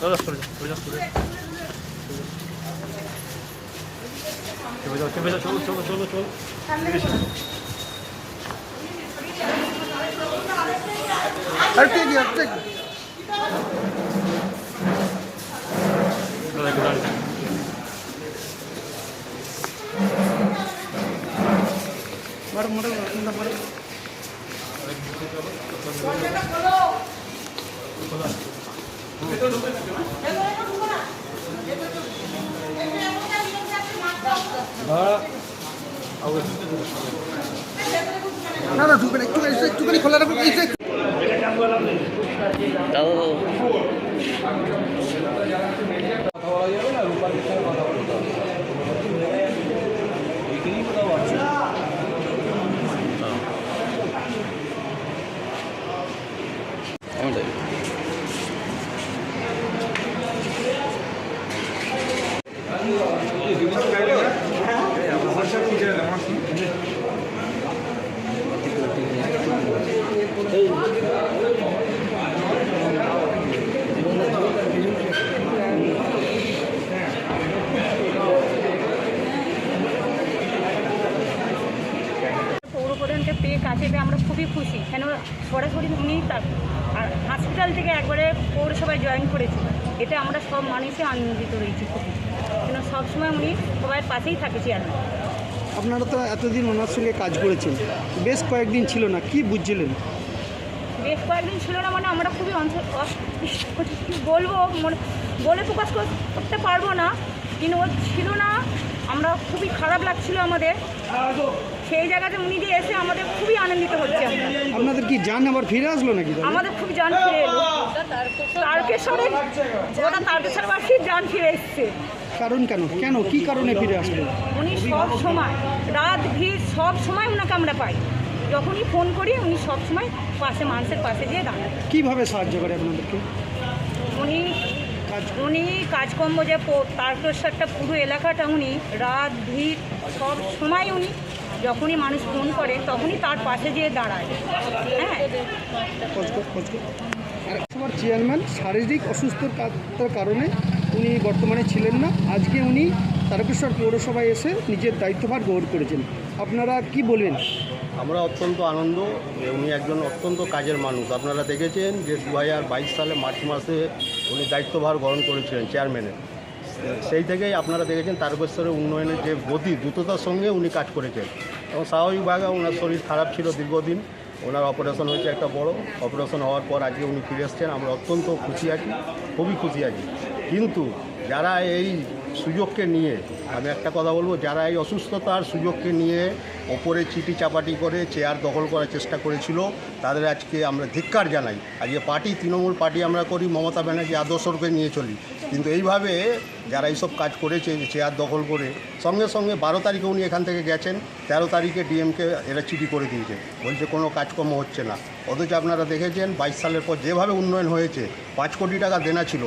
চলো চলে যাও চলে যাও চলে যাও চলো চলো চলো চলো। আর কে কি আসছে? দাঁড়া, একটু দাঁড়া। মারো মারো মারো মারো না না ঢুকবে না একটুখানি একটুখানি খোলা রাখো please, একটু। পৌরপ্রধানকে পেয়ে কাছে পেয়ে আমরা খুবই খুশি কেন সরাসরি উনি তার আর হসপিটাল থেকে একবারে পৌরসভায় জয়েন করেছে এতে আমরা সব মানুষই আনন্দিত রয়েছি খুবই। কেন সবসময় উনি সবাই পাশেই থাকে চেয়ারম্যান আপনারা তো এতদিন ওনার সঙ্গে কাজ করেছেন। বেশ কয়েকদিন ছিল না কি বুঝছিলেন? বেশ কয়েকদিন ছিল না মানে আমরা খুবই বলব মনে বলে প্রকাশ করতে পারব না। কিন্তু ও ছিল না আমরা খুবই খারাপ লাগছিল আমাদের। সেই জায়গাতে উনি যে এসে আমাদের খুবই আনন্দিত হচ্ছে আপনাদের কি যান আবার ফিরে আসলো নাকি আমাদের খুব জান ফিরে এলো। তারকেশ্বরে ওটা তারকেশ্বরবাসীর জান ফিরে এসছে। কারণ কেন? কেন? কি কারণে ফিরে আসলো? উনি সব সময় রাত ভিড় সব সময় ওনাকে আমরা পাই। যখনই ফোন করি উনি সব সময় পাশে মানুষের পাশে যেয়ে দাঁড়ান কীভাবে সাহায্য করে আপনাদেরকে? উনি উনি কাজকর্ম যে তারকেশ্বরটা পুরো এলাকাটা উনি রাত, ভিড়, সব সময় উনি যখনই মানুষ ফোন করে তখনই তার পাশে যেয়ে দাঁড়ায়। হ্যাঁ। চেয়ারম্যান শারীরিক অসুস্থতার কারণে উনি বর্তমানে ছিলেন না। আজকে উনি তারকেশ্বর পৌরসভায় এসে নিজের দায়িত্বভার গ্রহণ করেছেন। আপনারা কি বলবেন? আমরা অত্যন্ত আনন্দ, উনি একজন অত্যন্ত কাজের মানুষ। আপনারা দেখেছেন যে দু সালে মার্চ মাসে উনি দায়িত্বভার গ্রহণ করেছিলেন চেয়ারম্যানের সেই থেকেই আপনারা দেখেছেন তারকেশ্বরের উন্নয়নের যে গতি, দ্রুততার সঙ্গে উনি কাজ করেছেন। এবং স্বাভাবিকভাবে ওনার শরীর খারাপ ছিল দীর্ঘদিন। ওনার অপারেশন হয়েছে একটা বড়। অপারেশন হওয়ার পর আজকে উনি ফিরে এসছেন। আমরা অত্যন্ত খুশি আছি, খুবই খুশি আছি। কিন্তু যারা এই সুযোগকে নিয়ে আমি একটা কথা বলব, যারা এই অসুস্থতার সুযোগকে নিয়ে ওপরে চিটি চাপাটি করে চেয়ার দখল করার চেষ্টা করেছিল, তাদের আজকে আমরা ধিক্কার জানাই। আজকে পার্টি, তৃণমূল পার্টি আমরা করি, মমতা ব্যানার্জি আদর্শকে নিয়ে চলি। কিন্তু এইভাবে যারা এইসব কাজ করেছে, চেয়ার দখল করে, সঙ্গে সঙ্গে বারো তারিখে উনি এখান থেকে গেছেন, তেরো তারিখে ডিএমকে এরা চিঠি করে দিয়েছে। বলছে কোনো কাজকর্ম হচ্ছে না। অথচ আপনারা দেখেছেন, বাইশ সালের পর যেভাবে উন্নয়ন হয়েছে, পাঁচ কোটি টাকা দেনা ছিল।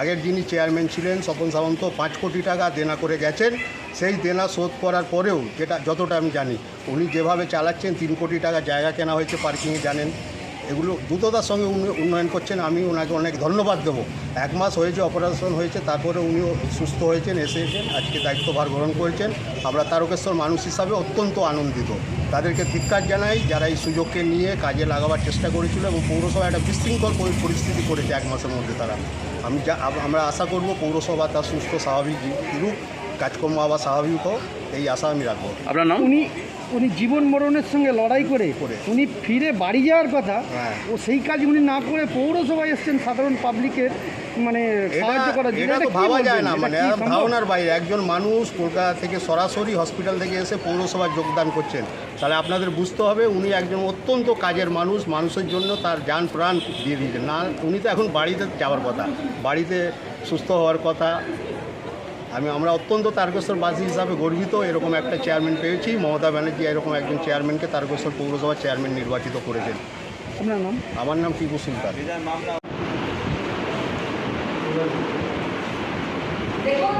আগের যিনি চেয়ারম্যান ছিলেন, স্বপন সামন্ত, পাঁচ কোটি টাকা দেনা করে গেছেন। সেই দেনা শোধ করার পরেও যেটা যতটা আমি জানি, উনি যেভাবে চালাচ্ছেন, তিন কোটি টাকা জায়গা কেনা হয়েছে, পার্কিংয়ে জানেন। এগুলো দ্রুততার সঙ্গে উনি উন্নয়ন করছেন আমি ওনাকে অনেক ধন্যবাদ দেবো। এক মাস হয়েছে অপারেশন হয়েছে তারপরে উনিও সুস্থ হয়েছেন এসেছেন আজকে দায়িত্বভার গ্রহণ করেছেন। আমরা তারকেশ্বর মানুষ হিসাবে অত্যন্ত আনন্দিত। তাদেরকে ধিক্কার জানাই যারা এই সুযোগকে নিয়ে কাজে লাগাবার চেষ্টা করেছিল এবং পৌরসভা একটা বিশৃঙ্খল পরি- পরিস্থিতি করেছে এক মাসের মধ্যে তারা। আমি যা আমরা আশা করব পৌরসভা তার সুস্থ স্বাভাবিক ফিরুক কাজকর্ম আবার স্বাভাবিক হোক এই আশা আমি রাখব। আপনার নাম? উনি উনি জীবন মরণের সঙ্গে লড়াই করে করে। উনি ফিরে বাড়ি যাওয়ার কথা হ্যাঁ। ও সেই কাজ উনি না করে পৌরসভায় এসছেন সাধারণ পাবলিকের মানে সাহায্য করার জন্য। এটা ভাবা যায় না মানে ভাবনার বাইরে। একজন মানুষ কলকাতা থেকে সরাসরি হসপিটাল থেকে এসে পৌরসভায় যোগদান করছেন। তাহলে আপনাদের বুঝতে হবে উনি একজন অত্যন্ত কাজের মানুষ মানুষের জন্য তার যান প্রাণ দিয়ে দিয়েছেন। না উনি তো এখন বাড়িতে যাওয়ার কথা বাড়িতে সুস্থ হওয়ার কথা আমি আমরা অত্যন্ত তারকেশ্বরবাসী হিসাবে গর্বিত। এরকম একটা চেয়ারম্যান পেয়েছি। মমতা ব্যানার্জি এরকম একজন চেয়ারম্যানকে তারকেশ্বর পৌরসভার চেয়ারম্যান নির্বাচিত করেছেন। আপনার নাম? আমার নাম টিপু সুলতান। দেখুন